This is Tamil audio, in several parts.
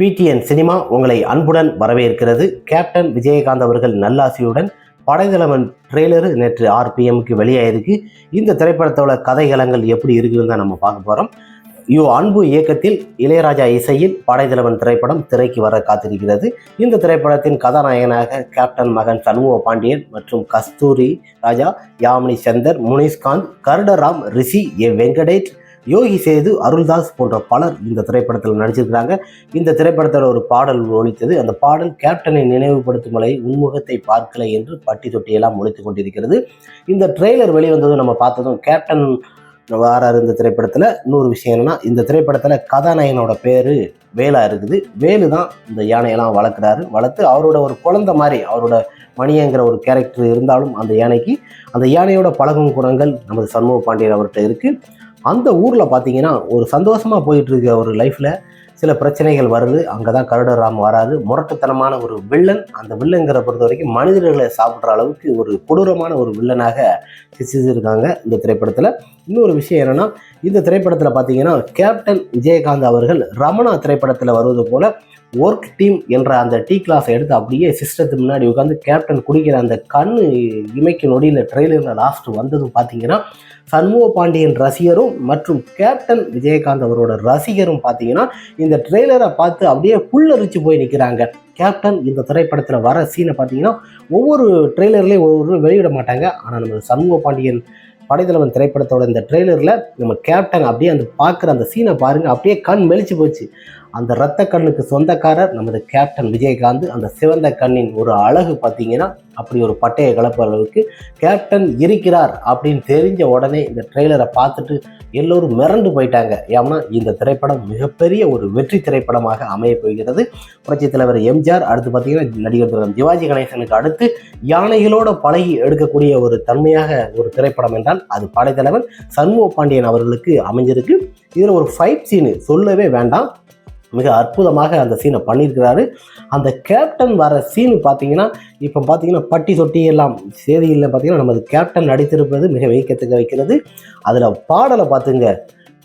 பிடிஎன் சினிமா உங்களை அன்புடன் வரவேற்கிறது. கேப்டன் விஜயகாந்த் அவர்கள் நல்லாசியுடன் படைதளவன் ட்ரெய்லர் நேற்று ஆர்பிஎம்க்கு வெளியாயிருக்கு. இந்த திரைப்படத்தோட கதைகளங்கள் எப்படி இருக்குதுன்னு தான் நம்ம பார்க்க போகிறோம் யோ அன்பு இயக்கத்தில் இளையராஜா இசையில் படைதளவன் திரைப்படம் திரைக்கு வர காத்திருக்கிறது. இந்த திரைப்படத்தின் கதாநாயகனாக கேப்டன் மகன் சண்முக பாண்டியன் மற்றும் கஸ்தூரி ராஜா யாமினி சந்தர் முனிஷ்காந்த் கருடராம் ரிஷி ஏ வெங்கடேஷ் யோகி சேது அருள்தாஸ் போன்ற பலர் இந்த திரைப்படத்தில் நடிச்சிருக்கிறாங்க. இந்த திரைப்படத்தில் ஒரு பாடல் ஒழித்தது அந்த பாடல் கேப்டனை நினைவுபடுத்தும் வரை உன்முகத்தை பார்க்கலை என்று பட்டி தொட்டியெல்லாம் ஒழித்து கொண்டிருக்கிறது. இந்த ட்ரெய்லர் வெளிவந்ததும் நம்ம பார்த்ததும் கேப்டன் வாரார் இந்த திரைப்படத்தில். இன்னொரு விஷயம் என்னன்னா இந்த திரைப்படத்தில் கதாநாயகனோட பேர் வேலா இருக்குது. வேலு தான் இந்த யானையெல்லாம் வளர்க்குறாரு. வளர்த்து அவரோட ஒரு குழந்தை மாதிரி அவரோட மணியங்கிற ஒரு கேரக்டர் இருந்தாலும் அந்த யானைக்கு அந்த யானையோட பழகும் குணங்கள் நமது சண்முக பாண்டியன் அவர்கிட்ட இருக்குது அந்த ஊரில் பார்த்தீங்கன்னா ஒரு சந்தோஷமாக போயிட்டுருக்க ஒரு லைஃப்பில் சில பிரச்சனைகள் வருது. அங்கே தான் கருடராம் வராது. முரட்டுத்தனமான ஒரு வில்லன். அந்த வில்லங்கிற பொறுத்த வரைக்கும் மனிதர்களை சாப்பிட்ற அளவுக்கு ஒரு கொடூரமான ஒரு வில்லனாக சிசிச்சிருக்காங்க இந்த திரைப்படத்தில். இன்னொரு விஷயம் என்னென்னா இந்த திரைப்படத்தில் பார்த்தீங்கன்னா கேப்டன் விஜயகாந்த் அவர்கள் ரமணா திரைப்படத்தில் வருவது போல் ஒர்க் டீம் என்ற அந்த டீ கிளாஸை எடுத்து அப்படியே சிஸ்டத்துக்கு முன்னாடி உட்காந்து கேப்டன் குடிக்கிற அந்த கண்ணு இமைக்கு நொடியில் ட்ரெய்லரில் லாஸ்ட் வந்ததும் பார்த்தீங்கன்னா சண்முக பாண்டியன் ரசிகரும் மற்றும் கேப்டன் விஜயகாந்த் அவரோட ரசிகரும் பார்த்தீங்கன்னா இந்த இந்த ட்ரெய்லரை பார்த்து அப்படியே புல்லரிச்சு போய் நிற்கிறாங்க கேப்டன் இந்த திரைப்படத்தில் வர சீனை பார்த்தீங்கன்னா ஒவ்வொரு ட்ரெய்லர்லேயும் ஒவ்வொரு வெளியிட மாட்டாங்க. ஆனால் நம்ம சண்முக பாண்டியன் படைத்தலைவன் திரைப்படத்தோட இந்த ட்ரெய்லரில் நம்ம கேப்டன் அப்படியே அந்த பார்க்குற அந்த சீனை பாருங்கள் அப்படியே கண் மெலிச்சு போச்சு. அந்த ரத்த கண்ணுக்கு சொந்தக்காரர் நமது கேப்டன் விஜயகாந்த் அந்த சிவந்த கண்ணின் ஒரு அழகு பார்த்தீங்கன்னா அப்படி ஒரு பட்டையை கலப்பு அளவுக்கு கேப்டன் இருக்கிறார் அப்படின்னு தெரிஞ்ச உடனே இந்த ட்ரெய்லரை பார்த்துட்டு எல்லோரும் மிரண்டு போயிட்டாங்க. ஏன்னா இந்த திரைப்படம் மிகப்பெரிய ஒரு வெற்றி திரைப்படமாக அமைய போகிறது. புரட்சித் தலைவர் எம்ஜிஆர் அடுத்து பார்த்தீங்கன்னா நடிகர் திலகம் சிவாஜி கணேசனுக்கு அடுத்து யானைகளோட பழகி எடுக்கக்கூடிய ஒரு தன்மையாக ஒரு திரைப்படம் என்றால் அது படைத்தலைவன் சண்முக பாண்டியன் அவர்களுக்கு அமைஞ்சிருக்கு. இதில் ஒரு ஃபைட் சீனு சொல்லவே வேண்டாம். மிக அற்புதமாக அந்த சீனை பண்ணியிருக்கிறாரு. அந்த கேப்டன் வர சீனு பார்த்தீங்கன்னா இப்போ பார்த்தீங்கன்னா பட்டி தொட்டி எல்லாம் செய்திகளில் பார்த்தீங்கன்னா நமது கேப்டன் நடித்திருப்பது மிக வைக்கத்துக்கு வைக்கிறது. அதில் பாடலை பார்த்துங்க.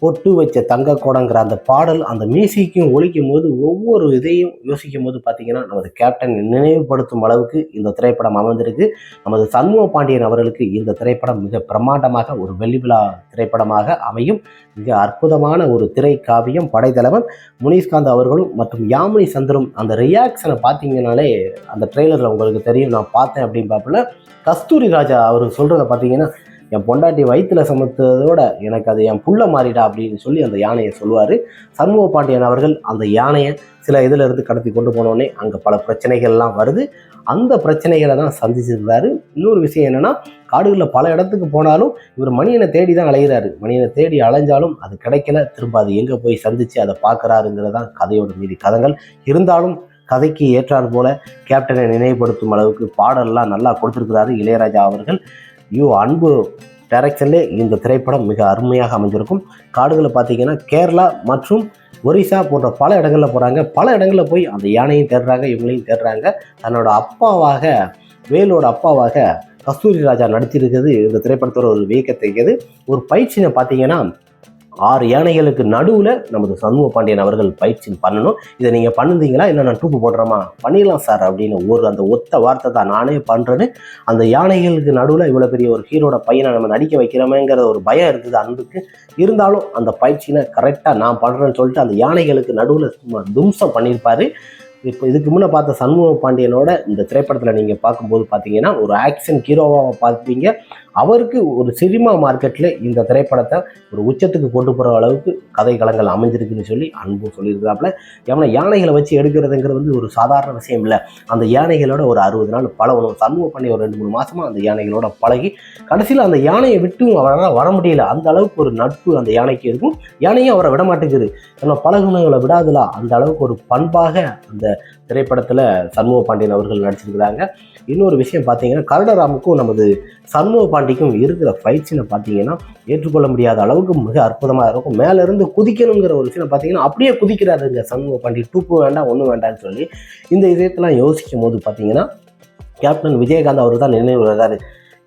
பொட்டு வச்ச தங்க கோடங்கிற அந்த பாடல் அந்த மியூசிக்கும் ஒழிக்கும் போது ஒவ்வொரு இதையும் யோசிக்கும் போது பார்த்தீங்கன்னா நமது கேப்டன் நினைவுபடுத்தும் அளவுக்கு இந்த திரைப்படம் அமைந்திருக்கு. நமது சண்முக பாண்டியன் அவர்களுக்கு இந்த திரைப்படம் மிக பிரம்மாண்டமாக ஒரு வெள்ளி விழா திரைப்படமாக அமையும். மிக அற்புதமான ஒரு திரை காவியம் படைத்தலைவன் முனிஷ்காந்த் அவர்களும் மற்றும் யாமினி சந்தரும் அந்த ரியாக்ஷனை பார்த்தீங்கன்னாலே அந்த ட்ரெய்லரில் உங்களுக்கு தெரியும். நான் பார்த்தேன் அப்படின்னு பார்ப்பல கஸ்தூரி ராஜா அவர் சொல்கிறத பார்த்தீங்கன்னா என் பொண்டாட்டி வயிற்றுல சமத்ததோட எனக்கு அது என் புள்ள மாறிடா அப்படின்னு சொல்லி அந்த யானையை சொல்லுவார். சண்முக பாண்டியன் அவர்கள் அந்த யானையை சில இதில் இருந்து கடத்தி கொண்டு போனோடனே அங்கே பல பிரச்சனைகள்லாம் வருது. அந்த பிரச்சனைகளை தான் சந்திச்சிருந்தாரு. இன்னொரு விஷயம் என்னென்னா காடுகளில் பல இடத்துக்கு போனாலும் இவர் மணியனை தேடி தான் அலைகிறாரு மணியனை தேடி அலைஞ்சாலும் அது கிடைக்கல. திரும்ப அது எங்கே போய் சந்தித்து அதை பார்க்குறாருங்கிறதான் கதையோட மீதி கதங்கள். இருந்தாலும் கதைக்கு ஏற்றாறு போல கேப்டனை நினைவுபடுத்தும் அளவுக்கு பாடல்லாம் நல்லா கொடுத்துருக்கிறாரு இளையராஜா அவர்கள். யூ அன்பு டைரக்ஷன்லே இந்த திரைப்படம் மிக அருமையாக அமைஞ்சிருக்கும். காடுகளை பார்த்தீங்கன்னா கேரளா மற்றும் ஒரிசா போன்ற பல இடங்களில் போகிறாங்க பல இடங்களில் போய் அந்த யானையும் தேடுறாங்க இவங்களையும் தேடுறாங்க. தன்னோட அப்பாவாக வேலோட அப்பாவாக கஸ்தூரி ராஜா நடிச்சிருக்கிறது இந்த திரைப்படத்தோட ஒரு வியக்கத்தைக்கிறது ஒரு பயிற்சினை பார்த்தீங்கன்னா ஆறு யானைகளுக்கு நடுவில் நமது சண்முக பாண்டியன் அவர்கள் பயிற்சி பண்ணணும். இதை நீங்கள் பண்ணுந்தீங்களா இல்லை நான் டூப்பு போடுறோமா? பண்ணிடலாம் சார் அப்படின்னு ஒரு அந்த ஒத்த வார்த்தை தான் நானே பண்ணுறேன்னு அந்த யானைகளுக்கு நடுவில் இவ்வளோ பெரிய ஒரு ஹீரோட பையனை நம்ம நடிக்க வைக்கிறோமேங்கிற ஒரு பயம் இருக்குது அன்புக்கு. இருந்தாலும் அந்த பயிற்சினை கரெக்டாக நான் பண்ணுறேன்னு சொல்லிட்டு அந்த யானைகளுக்கு நடுவில் சும்மா தும்சம் பண்ணியிருப்பார். இப்போ இதுக்கு முன்னே பார்த்த சண்முக பாண்டியனோட இந்த திரைப்படத்தில் நீங்கள் பார்க்கும்போது பார்த்தீங்கன்னா ஒரு ஆக்ஷன் ஹீரோவாக பார்ப்பீங்க. அவருக்கு ஒரு சினிமா மார்க்கெட்டில் இந்த திரைப்படத்தை ஒரு உச்சத்துக்கு கொண்டு போகிற அளவுக்கு கதை களங்கள் அமைஞ்சிருக்குன்னு சொல்லி அன்பு சொல்லியிருக்காப்புல ஏன்னா யானைகளை வச்சு எடுக்கிறதுங்கிறது வந்து ஒரு சாதாரண விஷயம் இல்லை. அந்த யானைகளோட ஒரு அறுபது நாள் பழகணும். சண்முக பண்ணி ஒரு ரெண்டு மூணு மாதமாக அந்த யானைகளோட பழகி கடைசியில் அந்த யானையை விட்டு அவரால் வர முடியல. அந்த அளவுக்கு ஒரு நட்பு அந்த யானைக்கு இருக்கும். யானையும் அவரை விட மாட்டேங்குது. ஏன்னா பழகுனங்களை விடாதுல? அந்த அளவுக்கு ஒரு பண்பாக அந்த திரைப்படத்தில் சண்முக பாண்டியன் அவர்கள் நடிச்சிருக்கிறாங்க. இன்னொரு விஷயம் பார்த்தீங்கன்னா கருடராமுக்கும் நமது சண்முக பாண்டிக்கும் இருக்கிற ஃபைட் பார்த்தீங்கன்னா ஏற்றுக்கொள்ள முடியாத அளவுக்கு மிக அற்புதமாக இருக்கும். மேலேருந்து குதிக்கணுங்கிற ஒரு விஷயம் பார்த்தீங்கன்னா அப்படியே குதிக்கிறாருங்க சண்முக பாண்டி டூப்பு வேண்டாம் ஒன்றும் வேண்டாம்னு சொல்லி. இந்த இதயத்தெல்லாம் யோசிக்கும் போது பார்த்தீங்கன்னா கேப்டன் விஜயகாந்த் அவர் தான் நினைவு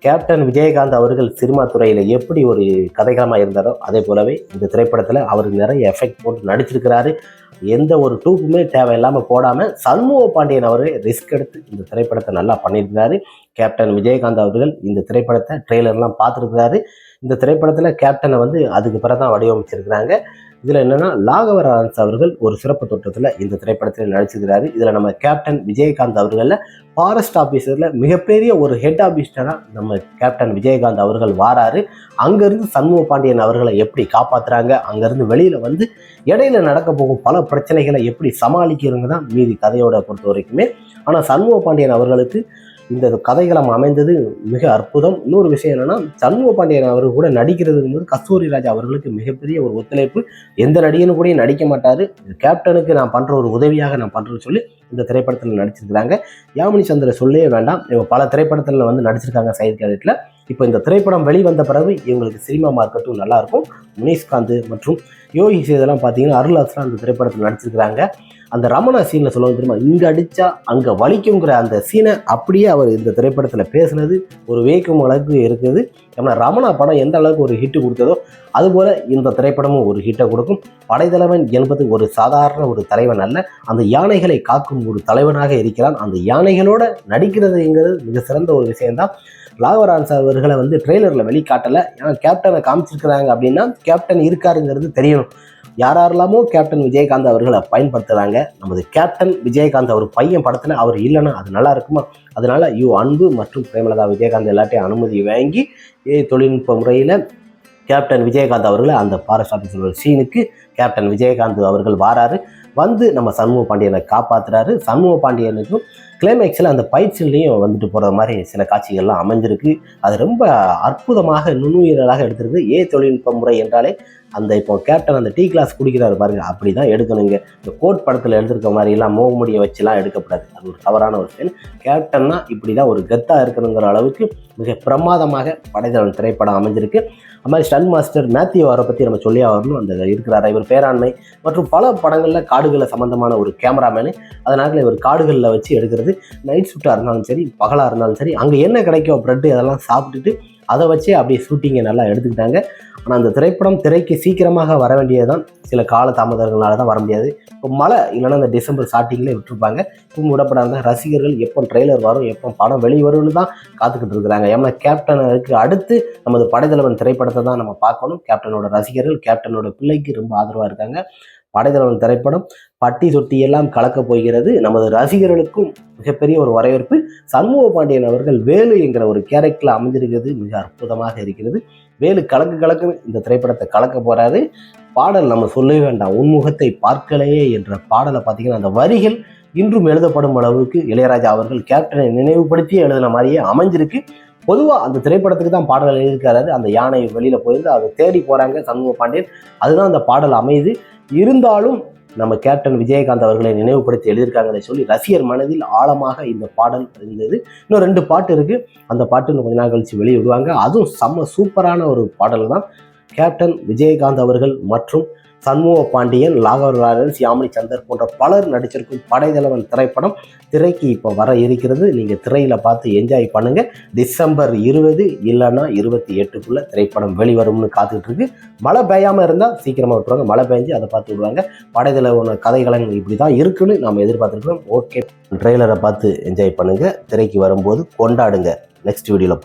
கேப்டன் விஜயகாந்த் அவர்கள் சினிமா துறையில் எப்படி ஒரு கதைகளமாக இருந்தாரோ அதே போலவே இந்த திரைப்படத்தில் அவர் நிறைய எஃபெக்ட் போட்டு நடிச்சிருக்கிறாரு. எந்த ஒரு டூப்புமே தேவையில்லாமல் போடாமல் சண்முக பாண்டியன் அவர் ரிஸ்க் எடுத்து இந்த திரைப்படத்தை நல்லா பண்ணியிருக்கிறாரு கேப்டன் விஜயகாந்த் அவர்கள் இந்த திரைப்படத்தை ட்ரெய்லர்லாம் பார்த்துருக்கிறாரு. இந்த திரைப்படத்தில் கேப்டனை வந்து அதுக்கு பிறகு தான் வடிவமைச்சிருக்கிறாங்க. இதில் என்னென்னா லாகவரான்ஸ் அவர்கள் ஒரு சிறப்பு தோட்டத்தில் இந்த திரைப்படத்தில் நடிச்சிருக்கிறாரு. இதில் நம்ம கேப்டன் விஜயகாந்த் அவர்களில் ஃபாரஸ்ட் ஆஃபீஸரில் மிகப்பெரிய ஒரு ஹெட் ஆஃபீஸராக நம்ம கேப்டன் விஜயகாந்த் அவர்கள் வாராரு. அங்கேருந்து சண்முக பாண்டியன் அவர்களை எப்படி காப்பாற்றுறாங்க அங்கேருந்து வெளியில் வந்து இடையில நடக்க போகும் பல பிரச்சனைகளை எப்படி சமாளிக்கிறவங்க தான் மீதி கதையோட பொறுத்த வரைக்குமே ஆனால் சண்முக பாண்டியன் அவர்களுக்கு இந்த கதைகளம் அமைந்தது மிக அற்புதம். இன்னொரு விஷயம் என்னன்னா சண்முக பாண்டியன் அவர் கூட நடிக்கிறதுக்கு கஸ்தூரி ராஜா அவர்களுக்கு மிகப்பெரிய ஒரு ஒத்துழைப்பு. எந்த நடிகனும் கூட நடிக்க மாட்டாரு. கேப்டனுக்கு நான் பண்ற ஒரு உதவியாக நான் பண்றேன்னு சொல்லி இந்த திரைப்படத்தில் நடிச்சிருக்கிறாங்க. யாமினி சந்திர சொல்லவே வேண்டாம். இவங்க பல திரைப்படத்தில் வந்து நடிச்சிருக்காங்க சைட் கேரக்டரில். இப்போ இந்த திரைப்படம் வெளிவந்த பிறகு இவங்களுக்கு சினிமா மார்க்கெட்டும் நல்லாயிருக்கும். முனீஷ்காந்த் மற்றும் யோகி இதெல்லாம் பார்த்தீங்கன்னா அருளாஸ்லாம் அந்த திரைப்படத்தில் நடிச்சிருக்கிறாங்க. அந்த ரமணா சீனில் சொல்லுவாங்க தெரியுமா? இங்கே அடித்தா அங்கே வலிக்குங்கிற அந்த சீனை அப்படியே அவர் இந்த திரைப்படத்தில் பேசுனது ஒரு வேக்கும் அளவுக்கு இருக்குது. ஏன்னா ரமணா படம் எந்த அளவுக்கு ஒரு ஹிட்டு கொடுத்ததோ அதுபோல் இந்த திரைப்படமும் ஒரு ஹிட்டை கொடுக்கும். படைத்தலைவன் என்பது ஒரு சாதாரண ஒரு தலைவன் அல்ல. அந்த யானைகளை காக்கும் ஒரு தலைவனாக இருக்கிறான். அந்த யானைகளோட நடிக்கிறதுங்கிறது மிக சிறந்த ஒரு விஷயம்தான். லாகவரான்ஸ் அவர்களை வந்து ட்ரெய்லரில் வெளிக்காட்டலை. ஏன்னா கேப்டனை காமிச்சிருக்கிறாங்க அப்படின்னா கேப்டன் இருக்காருங்கிறது தெரியணும். யாரெல்லாமோ கேப்டன் விஜயகாந்த் அவர்களை பயன்படுத்துகிறாங்க நமது கேப்டன் விஜயகாந்த் அவர் பையன் படத்தில் அவர் இல்லைன்னா அது நல்லா இருக்குமா? அதனால யூ அன்பு மற்றும் பிரேமலதா விஜயகாந்த் எல்லாத்தையும் அனுமதி வாங்கி தொழில்நுட்ப முறையில் கேப்டன் விஜயகாந்த் அவர்களை அந்த ஃபாரஸ்ட் ஆஃபீஸர் சீனுக்கு கேப்டன் விஜயகாந்த் அவர்கள் வாராரு. வந்து நம்ம சண்முக பாண்டியனை காப்பாற்றுறாரு சண்முக பாண்டியனுக்கும் கிளைமேக்ஸில் அந்த பயிற்சியிலையும் வந்துட்டு போகிற மாதிரி சில காட்சிகள்லாம் அமைஞ்சிருக்கு. அது ரொம்ப அற்புதமாக நுண்ணுயிரலாக எடுத்திருக்கு. ஏ தொழில்நுட்ப முறை என்றாலே அந்த இப்போ கேப்டன் அந்த டீ கிளாஸ் குடிக்கிறாரு பாருங்க. அப்படி தான் எடுக்கணுங்க. இந்த கோட் படத்தில் எடுத்திருக்க மாதிரிலாம் முகமுடியை வச்சுலாம் எடுக்கப்படாது. அது ஒரு தவறான ஒரு செயல் கேப்டன்னா இப்படி தான் ஒரு கெத்தாக இருக்கணுங்கிற அளவுக்கு மிக பிரமாதமாக படைத்தவன் திரைப்படம் அமைஞ்சிருக்கு. அது மாதிரி ஸ்டன் மாஸ்டர் மேத்யூ அவரை பற்றி நம்ம சொல்லி வரணும் அந்த இருக்கிறார் இவர் பேராண்மை மற்றும் பல படங்களில் காடுகளை சம்மந்தமான ஒரு கேமராமேனு அதனால இவர் காடுகளில் வச்சு எடுக்கிறது. நைட் ஷிஃப்ட்டாக இருந்தாலும் சரி பகலாக இருந்தாலும் சரி அங்கே என்ன கிடைக்கும்? ப்ரெட்டு அதெல்லாம் சாப்பிட்டுட்டு அதை வச்சே அப்படியே ஷூட்டிங்கை நல்லா எடுத்துக்கிட்டாங்க. ஆனால் அந்த திரைப்படம் திரைக்கு சீக்கிரமாக வர வேண்டியதுதான். சில கால தாமதங்களால் தான் வர முடியாது. இப்போ மழை இல்லைன்னா அந்த டிசம்பர் ஸ்டார்டிங்லேயே விட்டுருப்பாங்க. இப்போ விடப்படாத ரசிகர்கள் எப்போ ட்ரெய்லர் வரும் எப்போ படம் வெளிவரும்னு தான் காத்துக்கிட்டு இருக்கிறாங்க. ஏன்னா கேப்டனுக்கு அடுத்து நமது படைத்தலைவன் திரைப்படத்தை தான் நம்ம பார்க்கணும். கேப்டனோட ரசிகர்கள் கேப்டனோட பிள்ளைக்கு ரொம்ப ஆதரவாக இருக்காங்க. படைத்தலைவன் திரைப்படம் பட்டி தொட்டி எல்லாம் கலக்கப் போகிறது. நமது ரசிகர்களுக்கும் மிகப்பெரிய ஒரு வரவேற்பு. சண்முக பாண்டியன் அவர்கள் வேலு என்கிற ஒரு கேரக்டரில் அமைஞ்சிருக்கிறது மிக அற்புதமாக இருக்கிறது. வேலு கலக்கு கலக்குன்னு இந்த திரைப்படத்தை கலக்க போறாரு. பாடல் நம்ம சொல்லவே வேண்டாம். உன்முகத்தை பார்க்கலையே என்ற பாடலை பார்த்தீங்கன்னா அந்த வரிகள் இன்றும் எழுதப்படும் அளவுக்கு இளையராஜா அவர்கள் கேப்டனை நினைவுபடுத்தி எழுதின மாதிரியே அமைஞ்சிருக்கு. பொதுவாக அந்த திரைப்படத்துக்கு தான் பாடல் எழுதியிருக்காரு. அந்த யானை வெளியில் போயிருந்து அதை தேடி போகிறாங்க சண்முக பாண்டியன். அதுதான் அந்த பாடல் அமையுது. இருந்தாலும் நம்ம கேப்டன் விஜயகாந்த் அவர்களை நினைவுபடுத்தி எழுதியிருக்காங்கன்னு சொல்லி ரசிகர் மனதில் ஆழமாக இந்த பாடல் இருந்தது இன்னும் ரெண்டு பாட்டு இருக்கு. அந்த பாட்டு இன்னும் கொஞ்ச நாள் கழிச்சு வெளியே விடுவாங்க அதுவும் செம்ம சூப்பரான ஒரு பாடல் தான் கேப்டன் விஜயகாந்த் அவர்கள் மற்றும் சண்முக பாண்டியன் லாகர் லாரன்ஸ் யாமினி சந்தர் போன்ற பலர் நடிச்சிருக்கும் படைத்தலைவன் திரைப்படம் திரைக்கு இப்போ வர இருக்கிறது. நீங்கள் திரையில் பார்த்து என்ஜாய் பண்ணுங்கள் டிசம்பர் இருபது இல்லைன்னா இருபத்தி எட்டுக்குள்ளே திரைப்படம் வெளிவரும்னு காத்துக்கிட்டு இருக்கு மழை பெய்யாமல் இருந்தால் சீக்கிரமாக விட்டுருவாங்க. மழை பெஞ்சு அதை பார்த்து விடுவாங்க. படைத்தலைவன கதைகளங்கள் இப்படி தான் இருக்குன்னு நம்ம எதிர்பார்த்துருக்கோம் ஓகே ட்ரெய்லரை பார்த்து என்ஜாய் பண்ணுங்கள் திரைக்கு வரும்போது கொண்டாடுங்க. நெக்ஸ்ட் வீடியோவில்